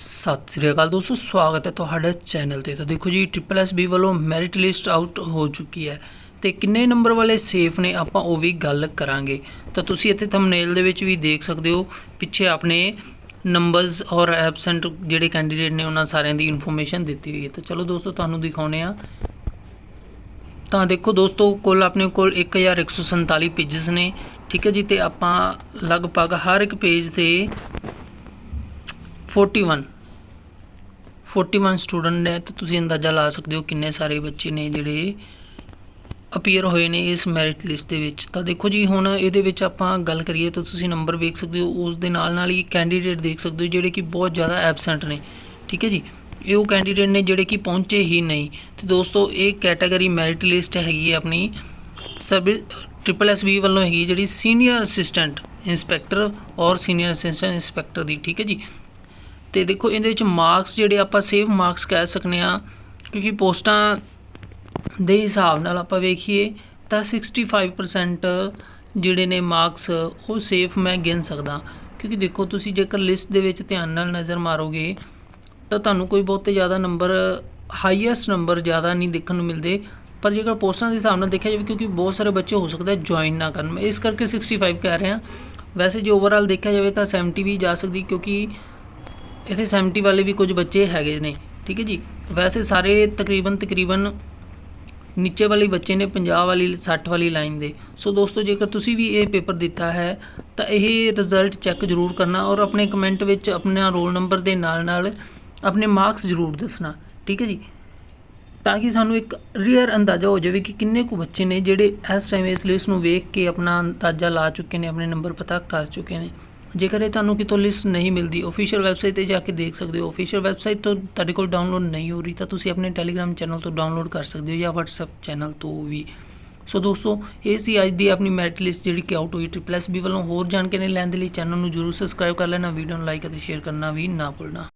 ਸਤਿ ਸ੍ਰੀ ਅਕਾਲ ਦੋਸਤੋ, ਸਵਾਗਤ ਹੈ ਤੁਹਾਡਾ ਚੈਨਲ ਤੇ। ਤਾਂ ਦੇਖੋ ਜੀ ਟ੍ਰਿਪਲ ਐਸ ਬੀ ਵੱਲੋਂ ਮੈਰਿਟ ਲਿਸਟ ਆਊਟ ਹੋ ਚੁੱਕੀ ਹੈ ਤੇ ਕਿੰਨੇ ਨੰਬਰ ਵਾਲੇ ਸੇਫ ਨੇ ਆਪਾਂ ਉਹ ਵੀ ਗੱਲ ਕਰਾਂਗੇ। ਤਾਂ ਤੁਸੀਂ ਇੱਥੇ ਥੰਬਨੇਲ ਦੇ ਵਿੱਚ ਵੀ ਦੇਖ ਸਕਦੇ ਹੋ, ਪਿੱਛੇ ਆਪਣੇ ਨੰਬਰਸ ਔਰ ਐਬਸੈਂਟ ਜਿਹੜੇ ਕੈਂਡੀਡੇਟ ਨੇ ਉਹਨਾਂ ਸਾਰਿਆਂ ਦੀ ਇਨਫੋਰਮੇਸ਼ਨ ਦਿੱਤੀ ਹੋਈ ਹੈ। ਤਾਂ ਚਲੋ ਦੋਸਤੋ, ਤੁਹਾਨੂੰ ਦਿਖਾਉਨੇ ਆ ਤਾਂ ਦੇਖੋ ਦੋਸਤੋ, ਕੁੱਲ ਆਪਣੇ ਕੋਲ 1147 ਪੇजेस ਨੇ, ਠੀਕ ਹੈ ਜੀ, ਤੇ ਆਪਾਂ ਲਗਭਗ ਹਰ ਇੱਕ ਪੇਜ ਤੇ 41 41 ਸਟੂਡੈਂਟ ਨੇ ਤਾਂ ਤੁਸੀਂ ਅੰਦਾਜ਼ਾ ਲਾ ਸਕਦੇ ਹੋ ਕਿੰਨੇ ਸਾਰੇ ਬੱਚੇ ਨੇ ਜਿਹੜੇ ਅਪੀਅਰ ਹੋਏ ਨੇ ਇਸ ਮੈਰਿਟ ਲਿਸਟ ਦੇ ਵਿੱਚ। ਤਾਂ ਦੇਖੋ ਜੀ, ਹੁਣ ਇਹਦੇ ਵਿੱਚ ਆਪਾਂ ਗੱਲ ਕਰੀਏ ਤਾਂ ਤੁਸੀਂ ਨੰਬਰ ਵੇਖ ਸਕਦੇ ਹੋ, ਉਸ ਦੇ ਨਾਲ ਨਾਲ ਹੀ ਕੈਂਡੀਡੇਟ ਦੇਖ ਸਕਦੇ ਹੋ ਜਿਹੜੇ ਕਿ ਬਹੁਤ ਜ਼ਿਆਦਾ ਐਬਸੈਂਟ ਨੇ। ਠੀਕ ਹੈ ਜੀ? ਇਹ ਉਹ ਕੈਂਡੀਡੇਟ ਨੇ ਜਿਹੜੇ ਕਿ ਪਹੁੰਚੇ ਹੀ ਨਹੀਂ। ਤੇ ਦੋਸਤੋ, ਇਹ ਕੈਟਾਗਰੀ ਮੈਰਿਟ ਲਿਸਟ ਹੈਗੀ ਹੈ ਆਪਣੀ ਸਬ ਟ੍ਰਿਪਲ ਐਸ ਬੀ ਵੱਲੋਂ ਹੈਗੀ ਜਿਹੜੀ ਸੀਨੀਅਰ ਅਸਿਸਟੈਂਟ ਇੰਸਪੈਕਟਰ ਔਰ ਸੀਨੀਅਰ ਅਸਿਸਟੈਂਟ ਇੰਸਪੈਕਟਰ ਦੀ। ਠੀਕ ਹੈ ਜੀ? ਤੇ ਦੇਖੋ ਇਹਦੇ ਵਿੱਚ ਮਾਰਕਸ ਜਿਹੜੇ ਆਪਾਂ ਸੇਵ ਮਾਰਕਸ ਕਹਿ ਸਕਨੇ ਆ, ਕਿਉਂਕਿ ਪੋਸਟਾਂ ਦੇ ਹਿਸਾਬ ਨਾਲ ਆਪਾਂ ਵੇਖੀਏ ਤਾਂ 65% ਜਿਹੜੇ ਨੇ ਮਾਰਕਸ ਉਹ ਸੇਫ ਮੈਂ ਗਿਣ ਸਕਦਾ। ਕਿਉਂਕਿ ਦੇਖੋ ਤੁਸੀਂ ਜੇਕਰ ਲਿਸਟ ਦੇ ਵਿੱਚ ਧਿਆਨ ਨਾਲ ਨਜ਼ਰ ਮਾਰੋਗੇ ਤਾਂ ਤੁਹਾਨੂੰ ਕੋਈ ਬਹੁਤੇ ਜ਼ਿਆਦਾ ਨੰਬਰ ਹਾਈਐਸਟ ਨੰਬਰ ਜ਼ਿਆਦਾ ਨਹੀਂ ਦੇਖਣ ਨੂੰ ਮਿਲਦੇ। ਪਰ ਜੇਕਰ ਪੋਸਟਾਂ ਦੇ ਹਿਸਾਬ ਨਾਲ ਦੇਖਿਆ ਜਾਵੇ, ਕਿਉਂਕਿ ਬਹੁਤ ਸਾਰੇ ਬੱਚੇ ਹੋ ਸਕਦਾ ਜੁਆਇਨ ਨਾ ਕਰਨ। ਮੈਂ ਇਸ ਕਰਕੇ 65 ਕਹਿ ਰਿਹਾ ਵੈਸੇ ਜੇ ਓਵਰਆਲ ਦੇਖਿਆ ਜਾਵੇ ਤਾਂ 70 ਵੀ ਜਾ ਸਕਦੀ, ਕਿਉਂਕਿ ਇੱਥੇ 70 ਵਾਲੇ ਵੀ ਕੁਝ ਬੱਚੇ ਹੈਗੇ ਨੇ, ਠੀਕ ਹੈ ਜੀ। ਵੈਸੇ ਸਾਰੇ ਤਕਰੀਬਨ ਤਕਰੀਬਨ ਨੀਚੇ ਵਾਲੇ ਬੱਚੇ ਨੇ 50 ਵਾਲੀ 60 ਵਾਲੀ ਲਾਈਨ ਦੇ। ਸੋ ਦੋਸਤੋ, ਜੇਕਰ ਤੁਸੀਂ ਵੀ ਇਹ ਪੇਪਰ ਦਿੱਤਾ ਹੈ, ਤਾਂ ਇਹ ਰਿਜ਼ਲਟ ਚੈੱਕ ਜ਼ਰੂਰ ਕਰਨਾ ਔਰ ਆਪਣੇ ਕਮੈਂਟ ਵਿੱਚ ਆਪਣਾ ਰੋਲ ਨੰਬਰ ਦੇ ਨਾਲ ਨਾਲ ਆਪਣੇ ਮਾਰਕਸ ਜ਼ਰੂਰ ਦੱਸਣਾ, ਠੀਕ ਹੈ ਜੀ। ਤਾਂ ਕਿ ਸਾਨੂੰ ਇੱਕ ਰੀਅਰ ਅੰਦਾਜ਼ਾ ਹੋ ਜਾਵੇ ਕਿ ਕਿੰਨੇ ਕੁ ਬੱਚੇ ਨੇ ਜਿਹੜੇ ਇਸ ਟਾਈਮ ਇਸ ਲਿਸਟ ਨੂੰ ਵੇਖ ਕੇ ਆਪਣਾ ਅੰਦਾਜ਼ਾ ਲਾ ਚੁੱਕੇ ਨੇ, ਆਪਣੇ ਨੰਬਰ ਪਤਾ ਕਰ ਚੁੱਕੇ ਨੇ। ਜੇਕਰ ਇਹ ਤੁਹਾਨੂੰ ਕਿਤੋਂ ਲਿਸਟ ਨਹੀਂ ਮਿਲਦੀ ਅਫੀਸ਼ੀਅਲ ਵੈਬਸਾਈਟ ਤੇ ਜਾ ਕੇ ਦੇਖ ਸਕਦੇ ਹੋ। ਅਫੀਸ਼ੀਅਲ ਵੈਬਸਾਈਟ ਤੋਂ ਤੁਹਾਡੇ ਕੋਲ ਡਾਊਨਲੋਡ ਨਹੀਂ ਹੋ ਰਹੀ, ਤਾਂ ਤੁਸੀਂ ਆਪਣੇ ਟੈਲੀਗ੍ਰਾਮ ਚੈਨਲ ਤੋਂ ਡਾਊਨਲੋਡ ਕਰ ਸਕਦੇ ਹੋ ਜਾਂ WhatsApp ਚੈਨਲ ਤੋਂ ਵੀ। ਸੋ ਦੋਸਤੋ, ਇਹ ਸੀ ਅੱਜ ਦੀ ਆਪਣੀ ਮੈਰਿਟ ਲਿਸਟ ਜਿਹੜੀ ਕਿ ਆਊਟ ਹੋਈ। ਟ੍ਰਿਪਲ ਐਸ ਬੀ ਵੱਲੋਂ ਹੋਰ ਜਾਣਕਾਰੀ ਲੈਣ ਦੇ ਲਈ ਚੈਨਲ ਨੂੰ ਜਰੂਰ ਸਬਸਕ੍ਰਾਈਬ ਕਰ ਲੈਣਾ ਵੀਡੀਓ ਨੂੰ ਲਾਈਕ ਅਤੇ ਸ਼ੇਅਰ ਕਰਨਾ ਵੀ ਨਾ ਭੁੱਲਣਾ।